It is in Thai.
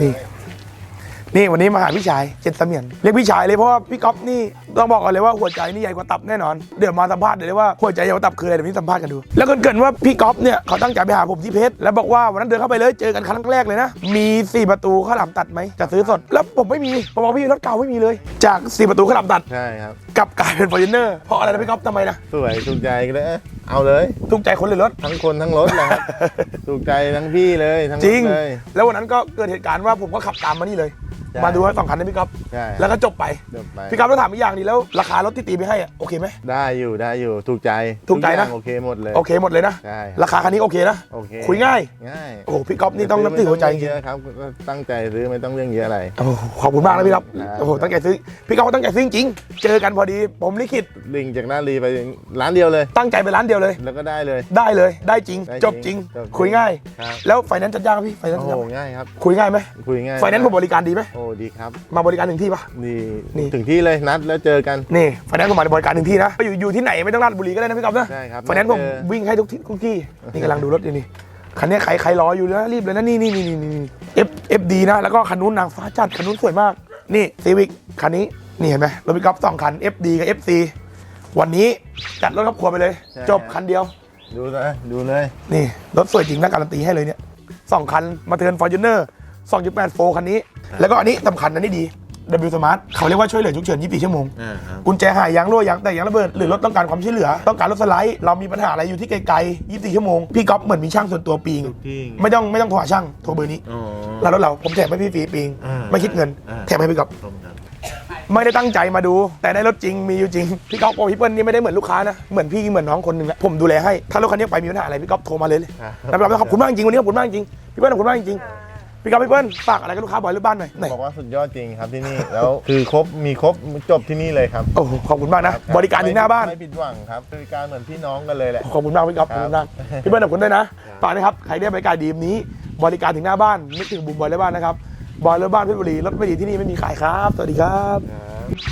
นี่ นี่วันนี้มาหาพี่ชายเจ็ดเสมียนเรียกพี่ชายเลยเพราะว่าพี่ก๊อฟนี่ต้องบอกก่อนเลยว่าหัวใจนี่ใหญ่กว่าตับแน่นอน เดี๋ยวมาสัมภาษณ์เดี๋ยวเลยว่าหัวใจใหญ่กว่าตับคืออะไรเดี๋ยวพี่สัมภาษณ์กันดู แล้วก็เกรินว่าพี่ก๊อฟเนี่ยเขาตั้งใจไปหาผมที่เพชรแล้วบอกว่าวันนั้นเดินเข้าไปเลยเจอกันครั้งแรกเลยนะ มีสี่ประตูข้าวหลามตัดไหมจะซื้อสด แล้วผมไม่มีผมบอกพี่รถเก่าไม่มีเลย จากสี่ประตูข้าวหลามตัดใช่ครับ กลับกลายเป็นฟอร์จูเนอร์เพราะอะไรนะพี่ก๊อฟทำไมนะ สวยถูกใจก็เลย เอ้ยเอาเลยถูกใจคนเลยรถ ทั้งคนทั้งรถเลยครับ ถูกใจทั้งพี่เลยทั้งจริงถเลย แล้ววันนั้นก็เกิดเหตุการณ์ว่าผมก็ขับตามมานี่เลย ใช่ มาดูว่าสองคันนะพี่ก๊อฟใช่แล้วก็จบไป เดี๋ยวไปพี่ก๊อฟต้องถามอีกอย่างดีแล้ว ราคารถที่ตีไปให้อะโอเคไหม ได้อยู่ได้อยู่ถูกใจถูกใจนะ ทุอย่าโอเคหมดเลยโอเคหมดเลยนะ ใช่ราคาคันนี้โอเคนะ โอเคคุยง่าย ง่ายโอ้โหพี่ก๊อฟนี่ต้องนับถือหัวใจจไม่ริงเยอะครับก็ตั้งใจซื้อไม่ต้องเรื่องเยอะอะไรโอ้โหขอบคุณมากนะพี่ก๊อฟครับ โอ้โหตั้งใจซื้อพี่ก๊อฟก็ตั้งใจซื้อจริงเจอกันพอดี ผมลิขิตลิงจากหน้ารีไปร้านเดียวเลย ตั้งใจไปร้านเดียวเลย แล้วก็ได้เลย ได้เลยได้จริง ได้จบจริง จบจริง คุยง่าย ครับแล้วไฟแนนซ์จัดยากไหมพี่ไฟแนนโอ้ซ์โหง่ายครับ คุยง่ายไหมคุยง่ายไฟแนนซ์ผมบริการดีไหมโอ้ดีครับ มาบริการถึงที่ปะนี่นี่ถึงที่เลยนัดแล้วเจอกัน นี่ไฟแนนซ์ผมมาบริการถึงที่นะไปอยู่อยู่ที่ไหนไม่ต้องราชบุรีก็ได้นะพี่ก๊อฟนะใช่ครับไฟแนนซ์ผมเจอวิ่งให้ทุกที่ทุกที่นี่กำลังดูรถอยู่นี่คันนี้ใครใครรออยู่นะรีบเลยนะนี่นี่นี่นี่นี่เอฟเอฟดีนะแล้วก็คันนู้นนางฟ้าจัดคันนู้นสวยมาก นี่ซีวิกคันนี้นี่เห็นไหมรถพี่ก๊อฟสองคัน FD กับ FC วันนี้จัดรถครอบครัวไปเลยใช่จบคันเดียว ดูเลยดูเลย นี่ รถสวยจริงนะการันตีให้เลยเนี่ยสองคันมาเทิร์นฟอร์จูเนอร์ 2.8 โฟคันนี้ แล้วก็อันนี้สำคัญอันนี้ดี W Smart เขาเรียกว่าช่วยเหลือฉุกเฉิน 24 ชั่วโมงอ่าครับกุญแจหายยางรั่วยางแตกยางระเบิด หรือรถต้องการความช่วยเหลือ ต้องการรถสไลด์ เรามีปัญหาอะไรอยู่ที่ไกลๆ 24 ชั่วโมง พี่ก๊อฟเหมือนมีช่างส่วนตัวปีงที่ไม่ต้องไม่ต้องโทรหาช่าง โทรเบอร์นี้อ๋อแล้วรถเรา ผมแถมให้พี่ฟรีปีงอ่าไม่คิดเงินอ่าแถมให้พี่ก๊อฟตรงครับไม่ได้ตั้งใจมาดู แต่ได้รถจริงมีอยู่จริง พี่ก๊อฟโอพี่เปิ้ลนี่ไม่ได้เหมือนลูกค้านะ เหมือนพี่เหมือนน้องคนหนึ่งแหละผมดูแลให้ ถ้ารถคันนี้ไปมีปัญหาอะไรพี่ก๊อฟโทรมาเลยเลยครับแล้วเราขอบคุณมากจริงวันนี้ขอบคุณมากจริงพี่เปิ้ลขอบคุณมากจริง พี่ก๊อฟพี่เปิ้ลฝากอะไรกับลูกค้าบ่อยหรือบ้านหน่อยไหนบอกว่าสุดยอดจริงครับที่นี่ แล้วคือครบมีครบจบที่นี่เลยครับโอ้โหขอบคุณมากนะ บริการถึงหน้าบ้านไม่ผิดหวังครับบริการเหมือนพี่น้องกันเลยแหละขอบคุณมากพี่ก๊อฟขอบคุณมากครับพี่เปิ้ลขอบคุณด้วยนะฝากนะครับใครได้บริการดีแบบนี้ บริการถึงหน้าบ้านนึกถึงบุมบอยและบ้านนะครับบอยและบ้านเพชรบุรีรถไม่ดีที่นี่ไม่มีขายครับ สวัสดีครับครับ